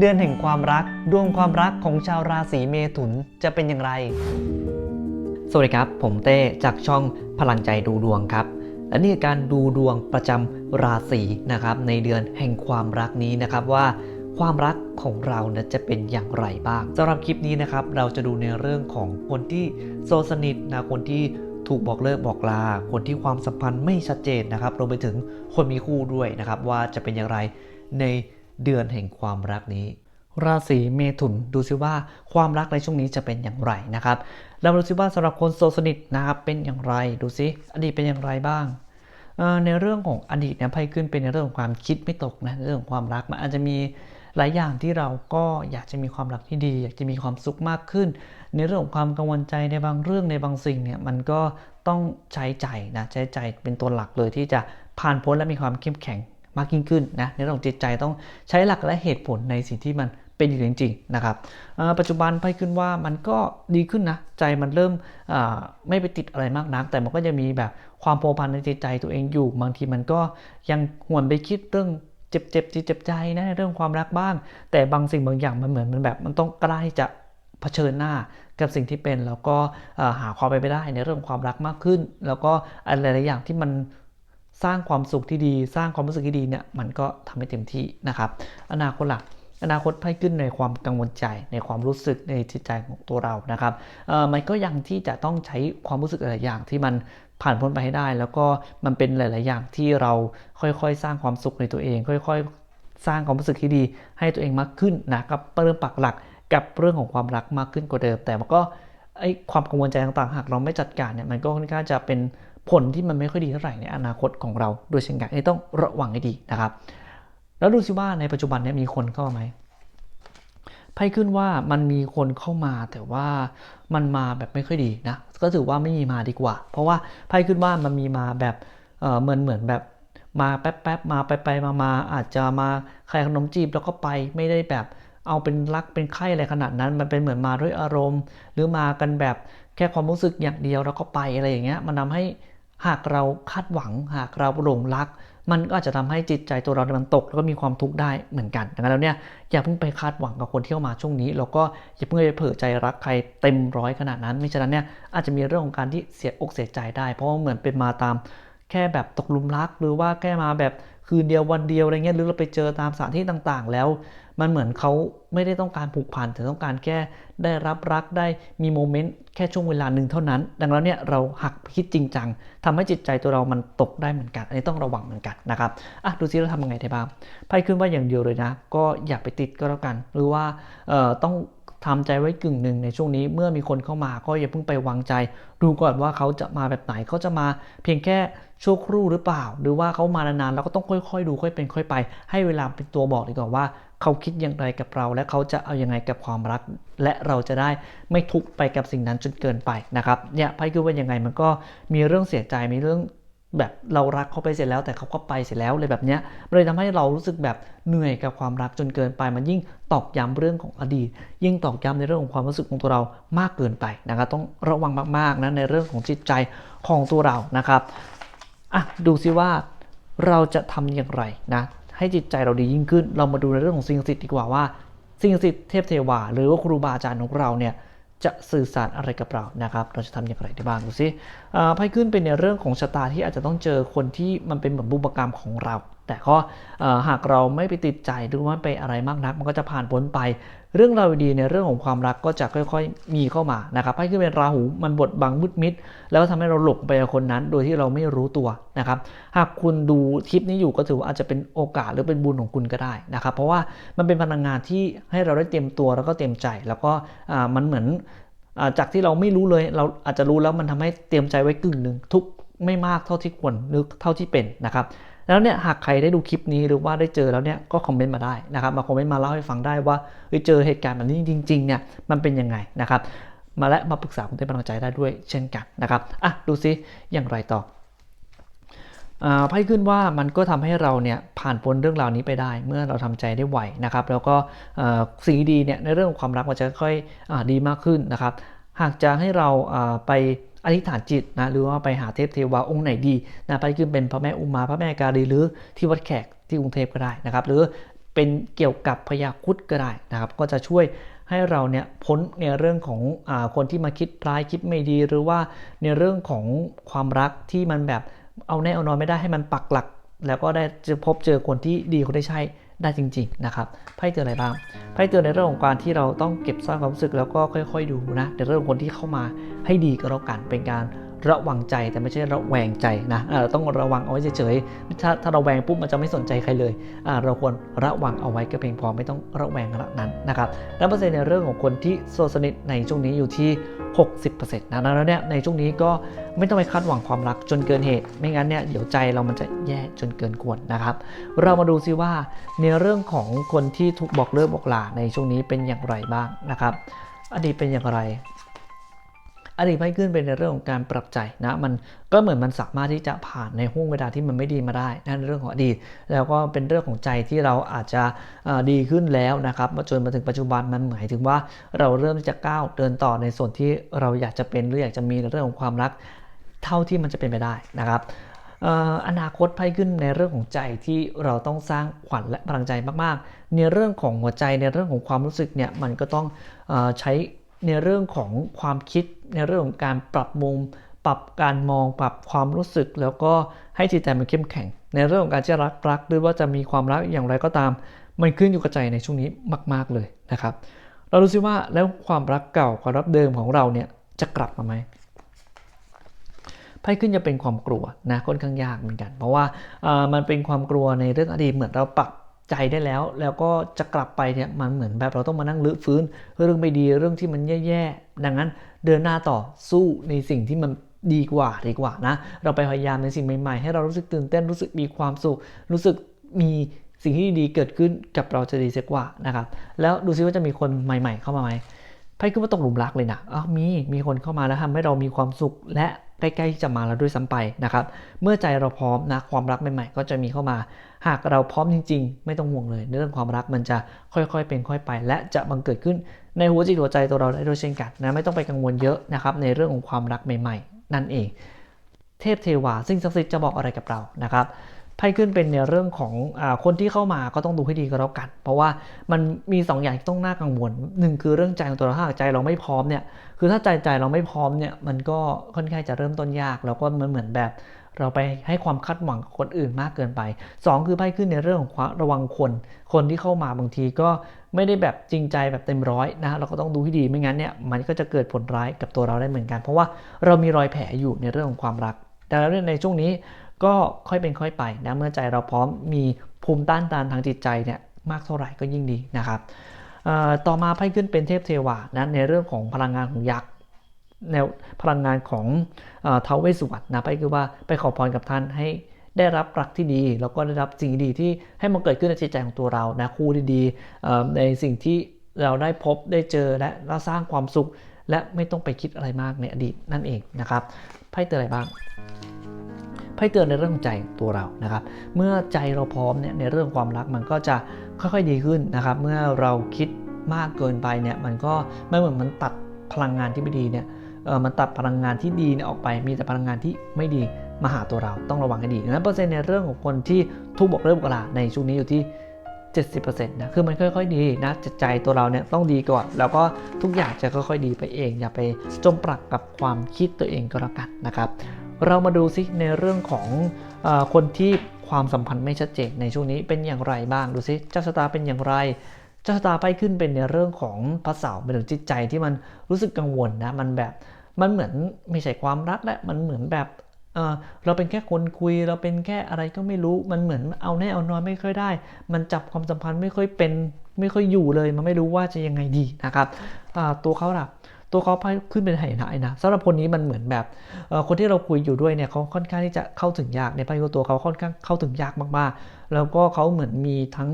เดือนแห่งความรัก ดวงความรักของชาวราศีเมถุนจะเป็นอย่างไร สวัสดีครับ ผมเต้จากช่องพลังใจดูดวงครับ และนี่คือการดูดวงประจำราศีนะครับในเดือนแห่งความรักนี้นะครับว่าความรักของเรานะจะเป็นอย่างไรบ้างสำหรับคลิปนี้นะครับเราจะดูในเรื่องของคนที่โซสนิทนะคนที่ถูกบอกเลิกบอกลา คนที่ความสัมพันธ์ไม่ชัดเจนนะครับรวมไปถึงคนมีคู่ด้วยนะครับว่าจะเป็นอย่างไรใน เดือนแห่งความรักนี้ ราศีเมถุนดูซิว่าความรักในช่วงนี้จะเป็นอย่างไรนะครับเราดูซิว่าสำหรับคนโสดสนิทนะครับเป็นอย่างไรดูซิอดีตเป็นอย่างไรบ้างในเรื่องของอดีตเนี่ยไพ่ขึ้นเป็นในเรื่องของความคิดไม่ตกนะเรื่องของความรักมันอาจจะมีหลายอย่างที่เราก็อยากจะมีความรักที่ดี อยากจะมีความสุขมากขึ้น ในเรื่องของความกังวลใจในบางเรื่องในบางสิ่งเนี่ยมันก็ต้องใช้ใจนะใช้ใจเป็นตัวหลักเลยที่จะผ่านพ้นและมีความเข้มแข็ง มากยิ่งขึ้นนะในเรื่องของจิตใจต้องใช้หลักและเหตุผลในสิ่งที่มันเป็นอยู่จริงๆนะครับปัจจุบันไพ่ขึ้นว่ามันก็ดีขึ้นนะใจมันเริ่มไม่ไปติดอะไรมากนัก แต่มันก็จะมีแบบความโผพันในจิตใจตัวเองอยู่ บางทีมันก็ยังหวนไปคิดเรื่องเจ็บเจ็บจิตเจ็บใจนะในเรื่องความรักบ้าง แต่บางสิ่งบางอย่างมันเหมือนมันแบบมันต้องกล้าที่จะเผชิญหน้ากับสิ่งที่เป็นแล้วก็หาความไปนไปได้ในเรื่องความรักมากขึ้น แล้วก็อะไรหลายๆอย่างที่มัน สร้างความสุขที่ดี สร้างความรู้สึกที่ดีเนี่ยมันก็ทำให้เต็มที่นะครับ อนาคตหลักอนาคตไพ่ขึ้นในความกังวลใจในความรู้สึกในจิตใจของตัวเรานะครับมันก็ยังที่จะต้องใช้ความรู้สึกหลายอย่างที่มันผ่านพ้นไปให้ได้ แล้วก็มันเป็นหลาย ๆ อย่างที่เราค่อยๆ สร้างความสุขในตัวเอง ค่อยๆ สร้างความรู้สึกที่ดี ให้ตัวเองมากขึ้นนะครับเริ่มปักหลักกับเรื่องของความรักมากขึ้นกว่าเดิม แต่มันก็ไอ้ความกังวลใจต่าง ๆ หากเราไม่จัดการเนี่ยมันก็ค่อนข้างจะเป็น ผลที่มันไม่ค่อยดีเท่าไหร่ในอนาคตของเราโดยเช่นกันนนี้ต้องระวังให้ดีนะครับ แล้วดูสิว่าในปัจจุบันนี้มีคนเข้ามาไหมไพ่ขึ้นว่ามันมีคนเข้ามาแต่ว่ามันมาแบบไม่ค่อยดีนะก็ถือว่าไม่มีมาดีกว่า เพราะว่าไพ่ขึ้นว่ามันมีมาแบบเออเหมือนเหมือนแบบมาแป๊บๆมาไปไปมามาอาจจะมาขายขนมจีบแล้วก็ไปไม่ได้แบบเอาเป็นรักเป็นไข้อะไรขนาดนั้น มันเป็นเหมือนมาด้วยอารมณ์ หรือมากันแบบแค่ความรู้สึกอย่างเดียวแล้วก็ไปอะไรอย่างเงี้ยมันทาให้ หากเราคาดหวัง หากเราหลงรัก มันก็อาจจะทำให้จิตใจตัวเราเนี่ยมันตก แล้วก็มีความทุกข์ได้เหมือนกันดังนั้นแล้วเนี่ยอย่าเพิ่งไปคาดหวังกับคนที่เข้ามาช่วงนี้ แล้วก็อย่าเพิ่งไปเผื่อใจรักใครเต็มร้อยขนาดนั้นไม่ฉะนั้นเนี่ยอาจจะมีเรื่องของการที่เสียอกเสียใจได้ เพราะว่าเหมือนเป็นมาตามแค่แบบตกหลุมรัก หรือว่าแค่มาแบบ คืนเดียววันเดียวอะไรเงี้ยหรือเราไปเจอตามสถานที่ต่างๆ แล้ว มันเหมือนเขาไม่ได้ต้องการผูกพันแต่ต้องการแค่ได้รับรักได้มีโมเมนต์แค่ช่วงเวลาหนึ่งเท่านั้น ดังนั้นเนี่ยเราหักคิดจริงจังทำให้จิตใจตัวเรามันตกได้เหมือนกัน อันนี้ต้องระวังเหมือนกันนะครับอะดูซิเราทำยังไงได้บ้างไพ่ขึ้นว่าอย่างเดียวเลยนะ ก็อย่าไปติดก็แล้วกัน หรือว่าเอ่อต้อง ทำใจไว้กึ่งหนึ่งในช่วงนี้เมื่อมีคนเข้ามาก็อย่าเพิ่งไปวางใจ ดูก่อนว่าเขาจะมาแบบไหนเขาจะมาเพียงแค่ชั่วครู่หรือเปล่า หรือว่าเขามานานๆเราก็ต้องค่อยๆ ดูค่อยเป็นค่อยไป ให้เวลาเป็นตัวบอกดีกว่าว่าเขาคิดอย่างไรกับเรา และเขาจะเอาอยังไงกับความรัก และเราจะได้ไม่ทุกข์ไปกับสิ่งนั้นจนเกินไปนะครับเนี่ยไพ่คือว่ายังไงมันก็มีเรื่องเสียใจมีเรื่อง แบบเรารักเขาไปเสร็จแล้ว แต่เขาก็ไปเสร็จแล้วเลยแบบเนี้ยมันเลยทำให้เรารู้สึกแบบเหนื่อยกับความรักจนเกินไป มันยิ่งตอกย้ำเรื่องของอดีต ยิ่งตอกย้ำในเรื่องของความรู้สึกของตัวเรามากเกินไปนะครับต้องระวังมากๆนะในเรื่องของจิตใจของตัวเรานะครับอะดูซิว่าเราจะทำอย่างไรนะให้จิตใจเราดียิ่งขึ้น เรามาดูในเรื่องของสิ่งศักดิ์สิทธิ์ดีกว่าว่าสิ่งศักดิ์สิทธิ์เทพเทวาหรือว่าครูบาอาจารย์ของเราเนี่ย จะสื่อสารอะไรกับเรานะครับ เราจะทำอย่างไรได้บ้างดูสิอ่อไพ่ขึ้นเป็นในเรื่องของชะตาที่อาจจะต้องเจอคนที่มันเป็นเหมือนบุพกรรมของเรา แต่ก็หากเราไม่ไปติดใจหรือว่าไปอะไรมากนัก มันก็จะผ่านพ้นไป เรื่องราวดีในเรื่องของความรักก็จะค่อยๆ มีเข้ามานะครับไพ่ขึ้นเป็นราหูมันบดบังมืดมิด แล้วก็ทำให้เราหลงไปกับคนนั้น โดยที่เราไม่รู้ตัวนะครับหากคุณดูคลิปนี้อยู่ก็ถือว่าอาจจะเป็นโอกาสหรือเป็นบุญของคุณก็ได้นะครับเพราะว่ามันเป็นพลังงานที่ให้เราได้เตรียมตัวแล้วก็เตรียมใจ แล้วก็มันเหมือนอจากที่เราไม่รู้เลยเราอาจจะรู้แล้วมันทำให้เตรียมใจไว้กึ่งหนึ่งทุกไม่มากเท่าที่ควรหรือเท่าที่เป็นนะครับ แล้วเนี่ยหากใครได้ดูคลิปนี้หรือว่าได้เจอแล้วเนี่ยก็คอมเมนต์มาได้นะครับมาคอมเมนต์มาเล่าให้ฟังได้ว่าเฮ้ยเจอเหตุการณ์แบบนี้จริงๆเนี่ยมันเป็นยังไงนะครับมาและมาปรึกษาผมได้กำลังใจได้ด้วยเช่นกันนะครับอะดูซิอย่างไรต่ออ่าไพ่ขึ้นว่ามันก็ทำให้เราเนี่ยผ่านพ้นเรื่องราวนี้ไปได้ เมื่อเราทำใจได้ไวนะครับ แล้วก็สิ่งดีเนี่ยในเรื่องของความรักมันจะค่อยอดีมากขึ้นนะครับ หากจะให้เราอ่าไป อธิษฐานจิตนะหรือว่าไปหาเทพเทวาองค์ไหนดีนะไปขึ้นเป็นพระแม่อุมาพระแม่กาลีหรือที่วัดแขกที่กรุงเทพก็ได้นะครับ หรือเป็นเกี่ยวกับพยาคุดก็ได้นะครับ ก็จะช่วยให้เราเนี่ยพ้นในเรื่องของอคนที่มาคิดร้ายคิดไม่ดี หรือว่าในเรื่องของความรักที่มันแบบเอาแน่เอานอนไม่ได้ให้มันปักหลัก แล้วก็ได้จะพบเจอคนที่ดีคนได้ใช่ ได้จริงๆนะครับไพ่เตือนอะไรบ้างไพ่เตือนในเรื่องของการที่เราต้องเก็บซ่อนความรู้สึกแล้วก็ค่อย ๆ ดูนะในเรื่องคนที่เข้ามาให้ดีก็แล้วกันเป็นการ ระวังใจแต่ไม่ใช่ระแวงใจนะเราต้องระวังเอาไว้เฉยๆถ้าถ้าเราแวงปุ๊บมันจะไม่สนใจใครเลยเราควรระวังเอาไว้ก็เพียงพอไม่ต้องระแวงขนาดนั้นนะครับแล้วเปอร์เซ็นต์ในเรื่องของคนที่โซสนิทในช่วงนี้อยู่ที่ 60%นะแล้วเนี่ยในช่วงนี้ก็ไม่ต้องไปคาดหวังความรักจนเกินเหตุ ไม่งั้นเนี่ยเดี๋ยวใจเรามันจะแย่จนเกินควรนะครับ เรามาดูซิว่าในเรื่องของคนที่ถูกบอกเลิกบอกลาในช่วงนี้เป็นอย่างไรบ้างนะครับอดีตเป็นอย่างไร อดีตไม่ขึ้นเป็นในเรื่องของการปรับใจนะมันก็เหมือนมันสามารถที่จะผ่านในห่วงเวลาที่มันไม่ดีมาได้นั่นเรื่องของอดีต แล้วก็เป็นเรื่องของใจที่เราอาจจะดีขึ้นแล้วนะครับมาจนมาถึงปัจจุบันมันหมายถึงว่าเราเริ่มจะก้าวเดินต่อในส่วนที่เราอยากจะเป็นหรืออยากจะมีในเรื่องของความรักเท่าที่มันจะเป็นไปได้นะครับอนาคตไพ่ขึ้นในเรื่องของใจที่เราต้องสร้างขวัญและพลังใจมากๆ ในเรื่องของหัวใจในเรื่องของความรู้สึกเนี่ยมันก็ต้องใช้ ในเรื่องของความคิดในเรื่องของการปรับมุม ปรับการมองปรับความรู้สึก แล้วก็ให้จิตใจมันเข้มแข็ง ในเรื่องของการจะรักรักหรือว่าจะมีความรักอย่างไรก็ตาม มันขึ้นอยู่กับใจในช่วงนี้มาก ๆเลยนะครับ เราดูซิว่าแล้วความรักเก่าความรักเดิมของเราเนี่ยจะกลับมาไหมไพ่ขึ้นจะเป็นความกลัวนะค่อนข้างยากเหมือนกัน เพราะว่ามันเป็นความกลัวในเรื่องอดีตเหมือนเราปรับ ใจได้แล้ว แล้วก็จะกลับไปเนี่ยมันเหมือนแบบเราต้องมานั่งลื้อฟื้น เรื่องไม่ดีเรื่องที่มันแย่ๆดังนั้นเดินหน้าต่อสู้ในสิ่งที่มันดีกว่าดีกว่านะ เราไปพยายามในสิ่งใหม่ๆ ให้เรารู้สึกตื่นเต้นรู้สึกมีความสุข รู้สึกมีสิ่งที่ดีเกิดขึ้นกับเราจะดีเสียกว่านะครับแล้วดูซิว่าจะมีคนใหม่ ๆ เข้ามาไหมไพ่ขึ้นมาตกหลุมรักเลยนะอ๋อมีมีคนเข้ามาแล้วทำให้เรามีความสุขและ ใกล้ๆที่จะมาแล้วด้วยซ้ำไปนะครับ เมื่อใจเราพร้อมนะความรักใหม่ๆ ก็จะมีเข้ามา หากเราพร้อมจริง ๆ ไม่ต้องห่วงเลยเรื่องความรักมันจะค่อยๆเป็นค่อยไป และจะบังเกิดขึ้นในหัวจิตหัวใจตัวเราได้ด้วยเช่นกันนะไม่ต้องไปกังวลเยอะนะครับในเรื่องของความรักใหม่ ๆ นั่นเอง เทพเทวาซึ่งศักดิ์สิทธิ์จะบอกอะไรกับเรานะครับ ไพ่ขึ้นเป็นในเรื่องของอคนที่เข้ามาก็ต้องดูให้ดีก็แล้วกัน เพราะว่ามันมี2ออย่างที่ต้องน่ากังวลหนึ่งคือเรื่องใจของตัวเราถ้าใจเราไม่พร้อมเนี่ยคือถ้าใจใจเราไม่พร้อมเนี่ยมันก็ค่อนข้างจะเริ่มต้นยาก แล้วก็มันเหมือนแบบเราไปให้ความคาดหวังกับคนอื่นมากเกินไป 2 คือไพ่ขึ้นในเรื่องของระวังคน คนที่เข้ามาบางทีก็ไม่ได้แบบจริงใจแบบเต็มร้อยนะเราก็ต้องดูให้ดีไม่งั้นเนี่ยมันก็จะเกิดผลร้ายกับตัวเราได้เหมือนกัน เพราะว่าเรามีรอยแผลอยู่ในเรื่องของความรักดังนั้นในช่วงนี้ ก็ค่อยเป็นค่อยไปนะเมื่อใจเราพร้อมมีภูมิต้านทานทางจิตใจเนี่ยมากเท่าไหร่ก็ยิ่งดีนะครับต่อมาไพ่ขึ้นเป็นเทพเทวานะในเรื่องของพลังงานของยักษ์แนวพลังงานของเทาวเวสุวรรณนะไปคือว่าไปขอพรกับท่านให้ได้รับรักที่ดี แล้วก็ได้รับสิ่งดีที่ให้มันเกิดขึ้นในจิตใจของตัวเรานะคู่ดีๆในสิ่งที่เราได้พบได้เจอและเราสร้างความสุข และไม่ต้องไปคิดอะไรมากในอดีตนั่นเองนะครับไพ่เตือนอะไรบ้าง ไพ่เตือนในเรื่องของใจตัวเรานะครับ เมื่อใจเราพร้อมเนี่ยในเรื่องความรักมันก็จะค่อยๆดีขึ้นนะครับ เมื่อเราคิดมากเกินไปเนี่ยมันก็ไม่เหมือนมันตัดพลังงานที่ไม่ดีเนี่ยเออมันตัดพลังงานที่ดีออกไป มีแต่พลังงานที่ไม่ดีมาหาตัวเราต้องระวังให้ดีดังนั้นเปอร์เซ็นต์ในเรื่องของคนที่ทุกบอกเริ่มกลาในช่วงนี้อยู่ที่ 70%นะคือมันค่อยๆดีนะจิตใจตัวเราเนี่ยต้องดีก่อน แล้วก็ทุกอย่างจะค่อยๆดีไปเอง อย่าไปจมปลักกับความคิดตัวเองก็แล้วกันนะครับ เรามาดูซิในเรื่องของอคนที่ความสัมพันธ์ไม่ชัดเจนในช่วงนี้เป็นอย่างไรบ้างดูซิเจ้าชะตาเป็นอย่างไรเจ้าชะตาไปขึ้นเป็นในเรื่องของพระเสาเป็นถึงจิตใจที่มันรู้สึกกังวลนะมันแบบมันเหมือนไม่ใช่ความรักและมันเหมือนแบบเเราเป็นแค่คนคุยเราเป็นแค่อะไรก็ไม่รู้มันเหมือนเอาแน่เอานอนไม่ค่อยได้ มันจับความสัมพันธ์ไม่ค่อยเป็นไม่ค่อยอยู่เลย มันไม่รู้ว่าจะยังไงดีนะครับตัวเขาล่ะ ตัวเขาขึ้นเป็นไหหนนะสำหรับคนนี้มันเหมือนแบบคนที่เราคุยอยู่ด้วยเนี่ยเขาค่อนข้างที่จะเข้าถึงยากในไพ่ตัวเขาค่อนข้างเข้าถึงยากมากๆ แล้วก็เขาเหมือนมีทั้ง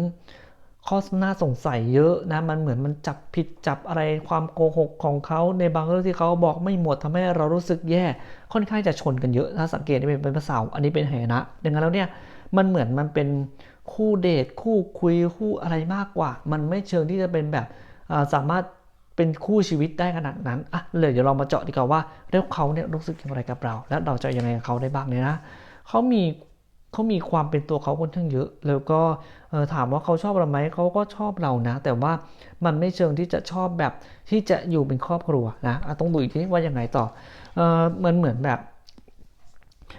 ข้อน่าสงสัยเยอะนะมันเหมือนมันจับผิดจับอะไรความโกหกของเขาในบางเรื่องที่เขาบอกไม่หมดทำให้เรารู้สึกแย่ค่อนข้างจะชนกันเยอะถ้าสังเกตได้เป็นภาษาอันนี้เป็นไหนะดังนั้นแล้วเนี่ยมันเหมือนมันเป็นคู่เดทคู่คุยคู่อะไรมากกว่า มันไม่เชิงที่จะเป็นแบบสามารถ เป็นคู่ชีวิตได้ขนาดนั้นอะเลยเดี๋ยวเรามาเจาะดีกว่าว่าแล้วเขาเนี่ยรู้สึกอย่างไรกับเรา และเราจะยังไงกับเขาได้บ้างเนี่ยนะเขามีเขามีความเป็นตัวเขาค่อนข้างเยอะ แล้วก็ถามว่าเขาชอบเราไหมเขาก็ชอบเรานะ แต่ว่ามันไม่เชิงที่จะชอบแบบที่จะอยู่เป็นครอบครัวนะต้องดูอีกทีว่ายังไงต่อเออเหมือนเหมือนแบบ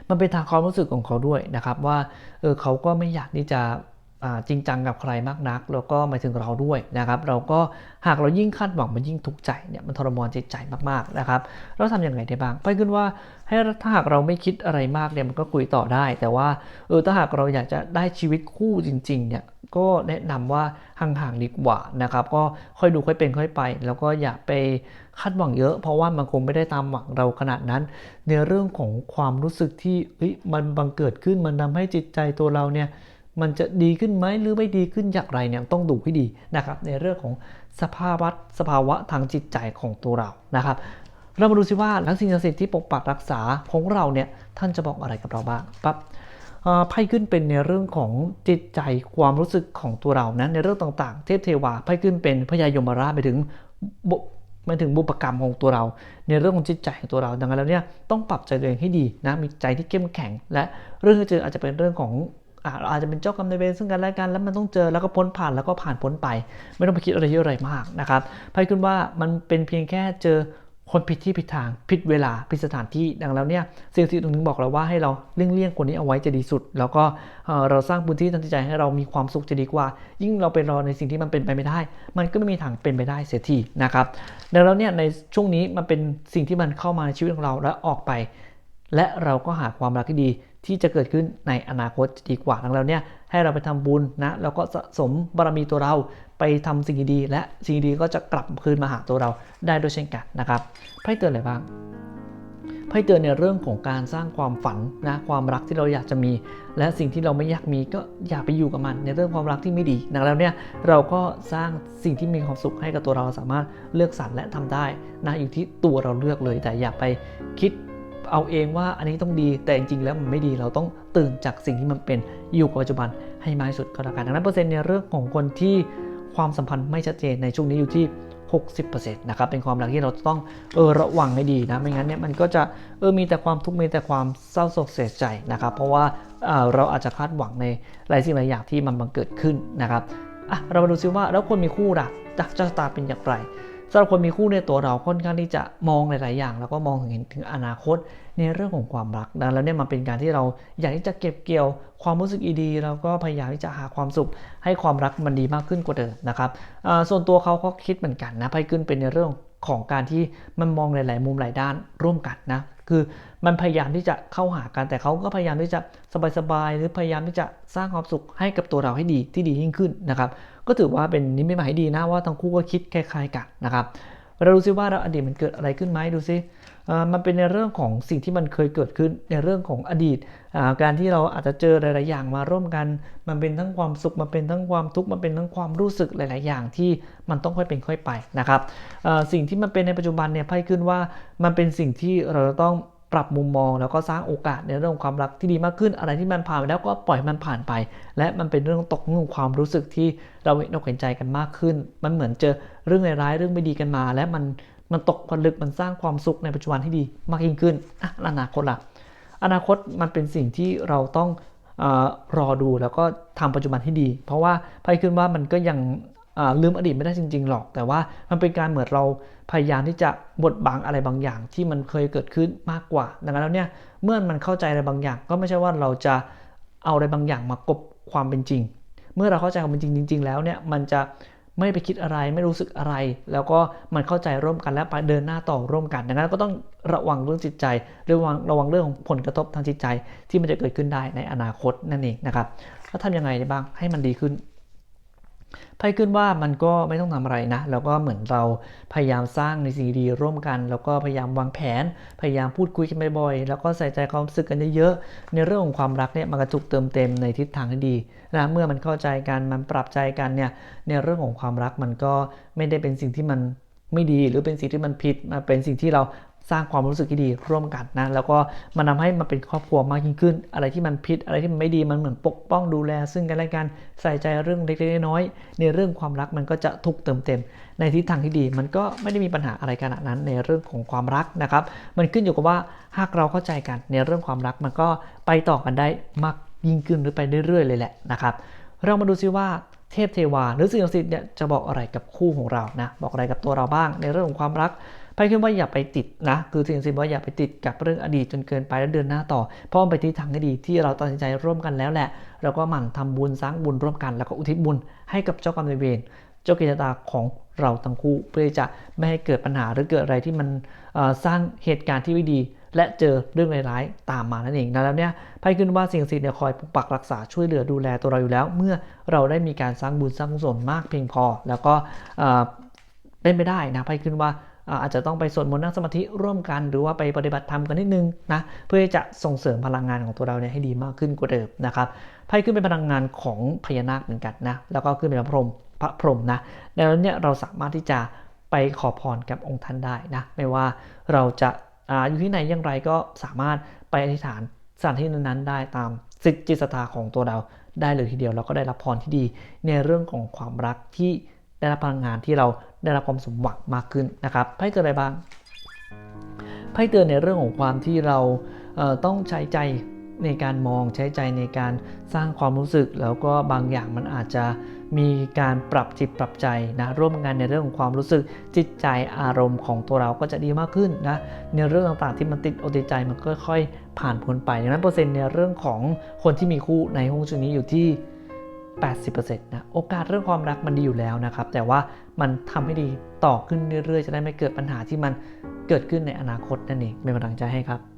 มันเป็นทางความรู้สึกของเขาด้วยนะครับว่าเออเขาก็ไม่อยากที่จะ จริงจังกับใครมากนัก แล้วก็หมายถึงเราด้วยนะครับ เราก็หากเรายิ่งคาดหวังมันยิ่งทุกข์ใจเนี่ยมันทรมานจิตใจมากๆนะครับ เราทำยังไงได้บ้างไปขึ้นว่าให้ถ้าหากเราไม่คิดอะไรมากเนี่ยมันก็คุยต่อได้ แต่ว่าเออถ้าหากเราอยากจะได้ชีวิตคู่จริงๆเนี่ยก็แนะนำว่าห่างๆดีกว่านะครับ ก็ค่อยดูค่อยเป็นค่อยไป แล้วก็อย่าไปคาดหวังเยอะ เพราะว่ามันคงไม่ได้ตามหวังเราขนาดนั้น ในเรื่องของความรู้สึกที่มันบังเกิดขึ้นมันทำให้จิตใจตัวเราเนี่ย มันจะดีขึ้นไหมหรือไม่ดีขึ้นอย่างไรเนี่ยต้องดูให้ดีนะครับในเรื่องของสภาวะสภาวะทางจิตใจของตัวเรานะครับ เรามาดูซิว่าทั้งสิ่งศักดิ์สิทธิ์ที่ปกปักรักษาของเราเนี่ยท่านจะบอกอะไรกับเราบ้างปั๊บไพ่ขึ้นเป็นในเรื่องของจิตใจความรู้สึกของตัวเรานะในเรื่องต่างๆ เทพเทวาไพ่ขึ้นเป็นพญายมราชไปถึงบุไปถึงบุปกรรมของตัวเรา ในเรื่องของจิตใจของตัวเรา ดังนั้นแล้วเนี่ยต้องปรับใจตัวเองให้ดีนะมีใจที่เข้มแข็ง และเรื่องที่เจออาจจะเป็นเรื่องของ เราอาจจะเป็นเจ้ากรรมนายเวรซึ่งกันและกันแล้วมันต้องเจอแล้วก็พ้นผ่านแล้วก็ผ่านพ้นไป ไม่ต้องไปคิดอะไรเยอะอะไรมากนะครับไพ่ขึ้นว่ามันเป็นเพียงแค่เจอคนผิดที่ผิดทางผิดเวลาผิดสถานที่ดังแล้วเนี่ยสิ่งที่ตรงนึงบอกเราว่าให้เราเลี่ยงเลี่ยงคนนี้เอาไว้จะดีสุด แล้วก็เอ่อเราสร้างพื้นที่ทางจิตใจให้เรามีความสุขจะดีกว่า ยิ่งเราไปรอในสิ่งที่มันเป็นไปไม่ได้ มันก็ไม่มีทางเป็นไปได้เสียทีนะครับดังแล้วเนี่ยในช่วงนี้มันเป็นสิ่งที่มันเข้ามาในชีวิตของเราและออกไป และเราก็หาความรักที่ดี ที่จะเกิดขึ้นในอนาคตดีกว่าดังแล้วเนี่ยให้เราไปทำบุญนะแล้วก็สะสมบารมีตัวเราไปทำสิ่งดีๆและสิ่งดีก็จะกลับคืนมาหาตัวเราได้ด้วยเช่นกันนะครับไพ่เตือนอะไรบ้างไพ่เตือนในเรื่องของการสร้างความฝันนะความรักที่เราอยากจะมี และสิ่งที่เราไม่อยากมีก็อย่าไปอยู่กับมัน ในเรื่องความรักที่ไม่ดีดังแล้วเนี่ยเราก็สร้างสิ่งที่มีความสุขให้กับตัวเราสามารถเลือกสรรและทำได้นะอยู่ที่ตัวเราเลือกเลย แต่อย่าไปคิด เอาเองว่าอันนี้ต้องดีแต่จริงๆแล้วมันไม่ดีเราต้องตื่นจากสิ่งที่มันเป็นอยู่กับปัจจุบันให้มากที่สุดก็แล้วกันดังนั้นเปอร์เซ็นต์ในเรื่องของคนที่ความสัมพันธ์ไม่ชัดเจนในช่วงนี้อยู่ที่ 60%นะครับเป็นความรักที่เราต้องเออระวังให้ดีนะไม่งั้นเนี่ยมันก็จะเออมีแต่ความทุกข์มีแต่ความเศร้าโศกเสียใจนะครับเพราะว่าเออเราอาจจะคาดหวังในหลายสิ่งหลายอย่างที่มันบังเกิดขึ้นนะครับอะเรามาดูซิว่าแล้วคนมีคู่ล่ะจะจะตาเป็นอย่างไร สำหรับคนมีคู่ในตัวเราค่อนข้างที่จะมองหลายๆอย่าง แล้วก็มองเห็นถึงอนาคตในเรื่องของความรักดังนั้นแล้วเนี่ยมันเป็นการที่เราอยากที่จะเก็บเกี่ยวความรู้สึกดีๆแล้วก็พยายามที่จะหาความสุข ให้ความรักมันดีมากขึ้นกว่าเดิมนะครับส่วนตัวเขาก็คิดเหมือนกันนะไพ่ขึ้นเป็นในเรื่องของการที่มันมองหลาย ๆ มุมหลายด้านร่วมกันนะคือมันพยายามที่จะเข้าหากันแต่เขาก็พยายามที่จะสบายๆหรือพยายามที่จะสร้างความสุขให้กับตัวเราให้ดีที่ดียิ่งขึ้นนะครับ ก็ถือว่าเป็นนิมิตหมายดีนะว่าทั้งคู่ก็คิดคล้ายๆกันนะครับเราดูซิว่าเราอดีตมันเกิดอะไรขึ้นไหมดูซิมันเป็นในเรื่องของสิ่งที่มันเคยเกิดขึ้นในเรื่องของอดีต การที่เราอาจจะเจอหลาย ๆ อย่างมาร่วมกัน มันเป็นทั้งความสุข มันเป็นทั้งความทุกข์ มันเป็นทั้งความรู้สึกหลาย ๆ อย่างที่มันต้องค่อยเป็นค่อยไปนะครับ สิ่งที่มันเป็นในปัจจุบันเนี่ยไพ่ขึ้นว่ามันเป็นสิ่งที่เราจะต้อง ปรับมุมมองแล้วก็สร้างโอกาสในเรื่องความรักที่ดีมากขึ้น อะไรที่มันผ่านไปแล้วก็ปล่อยมันผ่านไป และมันเป็นเรื่องตกนุ่งความรู้สึกที่เราเห็นอกเห็นใจกันมากขึ้น มันเหมือนเจอเรื่องร้ายๆเรื่องไม่ดีกันมา และมันมันตกผลึกมันสร้างความสุขในปัจจุบันที่ดีมากยิ่งขึ้นอะอนาคตล่ะอนาคตมันเป็นสิ่งที่เราต้องอรอดูแล้วก็ทำปัจจุบันให้ดี เพราะว่าไพ่ขึ้นว่ามันก็ยัง ลืมอดีตไม่ได้จริง ๆ หรอก แต่ว่ามันเป็นการเหมือนเราพยายามที่จะบดบังอะไรบางอย่างที่มันเคยเกิดขึ้นมากกว่า ดังนั้นแล้วเนี่ยเมื่อมันเข้าใจอะไรบางอย่าง ก็ไม่ใช่ว่าเราจะเอาอะไรบางอย่างมากบความเป็นจริง เมื่อเราเข้าใจความเป็นจริงจริง ๆ แล้วเนี่ยมันจะไม่ไปคิดอะไรไม่รู้สึกอะไร แล้วก็มันเข้าใจร่วมกันและไปเดินหน้าต่อร่วมกัน ดังนั้นก็ต้องระวังเรื่องจิตใจระวังระวังเรื่องของผลกระทบทางจิตใจที่มันจะเกิดขึ้นได้ในอนาคตนั่นเองนะครับแล้วทำยังไงได้บ้างให้มันดีขึ้น พ่ขึ้นว่ามันก็ไม่ต้องทำอะไรนะ แล้วก็เหมือนเราพยายามสร้างในสิ่งดีร่วมกัน แล้วก็พยายามวางแผน พยายามพูดคุยกันบ่อยๆ แล้วก็ใส่ใจความรู้สึกกันเยอะๆ ในเรื่องของความรักเนี่ยมันกระจุกเติมเต็มในทิศทางที่ดีนะ เมื่อมันเข้าใจกัน มันปรับใจกันเนี่ย ในเรื่องของความรักมันก็ไม่ได้เป็นสิ่งที่มันไม่ดีหรือเป็นสิ่งที่มันผิดมาเป็นสิ่งที่เรา สร้างความรู้สึกที่ดีร่วมกันนะแล้วก็มันทาให้มันเป็นครอบครัวมากยิ่งขึ้น อะไรที่มันผิดอะไรที่มันไม่ดีมันเหมือนปกป้องดูแล ซึ่งกันและกันใส่ใจเรื่องเล็กๆน้อยๆในเรื่องความรักมันก็จะถูกเติมเต็ม ในทิศทางที่ดี มันก็ไม่ได้มีปัญหาอะไรขนาดนั้นในเรื่องของความรักนะครับ มันขึ้นอยู่กับว่าหากเราเข้าใจกันในเรื่องความรักมันก็ไปต่อกันได้มากยิ่งขึ้นหรือไปเรื่อยๆเลยแหละนะครับเรามาดูซิว่าเทพเทวาหรือสิ่งศักดิ์สิทธิ์เนี่ยจะบอกอะไรกับคู่ของเรานะบอกอะไรกับตัวเราบ้างในเรื่องของความรัก ไพ่ขึ้นว่าอย่าไปติดนะ คือสิ่งศักดิ์สิทธิ์ว่าอย่าไปติดกับเรื่องอดีตจนเกินไปแล้วเดินหน้าต่อ เพราะมันไปที่ทางที่ดีที่เราตัดสินใจร่วมกันแล้วแหละ เราก็หมั่นทำบุญสร้างบุญร่วมกัน แล้วก็อุทิศบุญให้กับเจ้ากรรมนายเวร เจ้ากิจตาของเราทั้งคู่เพื่อจะไม่ให้เกิดปัญหาหรือเกิดอะไรที่มันสร้างเหตุการณ์ที่ไม่ดี และเจอเรื่องร้ายๆตามมานั่นเองนะแล้วเนี่ยไพ่ขึ้นว่าสิ่งศักดิ์สิทธิ์เนี่ยคอยปกปักรักษาช่วยเหลือดูแลตัวเราอยู่แล้ว เมื่อเราได้มีการสร้างบุญสร้างกุศลมากเพียงพอ แล้วก็เป็นไปได้นะไพ่ขึ้นว่า อาจจะต้องไปสวดมนต์นั่งสมาธิร่วมกัน หรือว่าไปปฏิบัติธรรมกันนิดนึงนะเพื่อจะส่งเสริมพลังงานของตัวเราเนี่ยให้ดีมากขึ้นกว่าเดิมนะครับไพ่ขึ้นเป็นพลังงานของพญานาคเหมือนกันนะแล้วก็ขึ้นเป็นพระพรหมพระพรหมนะดังนั้นเนี่ยเราสามารถที่จะไปขอพรกับองค์ท่านได้นะไม่ว่าเราจะอาอยู่ที่ไหนอย่างไรก็สามารถไปอธิษฐานสถานที่นั้นๆได้ตามสิทธิจิตศรัทธาของตัวเราได้เลยทีเดียว แล้วก็ได้รับพรที่ดีในเรื่องของความรักที่ได้รับพลังงานที่เรา ได้รับความสมหวังมากขึ้นนะครับไพ่เตือนอะไรบ้างไพ่เตือนในเรื่องของความที่เราเต้องใช้ใจในการมองใช้ใจในการสร้างความรู้สึก แล้วก็บางอย่างมันอาจจะมีการปรับจิตปรับใจนะร่วมกันในเรื่องของความรู้สึกจิตใจอารมณ์ของตัวเราก็จะดีมากขึ้นนะในเรื่องต่างๆที่มันติดอกติดใจมันก็ค่อยผ่านพ้นไปดังนั้นเปอร์เซ็นต์ในเรื่องของคนที่มีคู่ในห้องชุดนี้อยู่ที่ 80%นะโอกาสเรื่องความรักมันดีอยู่แล้วนะครับ แต่ว่า มันทำให้ดีต่อขึ้นเรื่อยๆ จะได้ไม่เกิดปัญหาที่มันเกิดขึ้นในอนาคตนั่นเองเป็นกำลังใจให้ครับ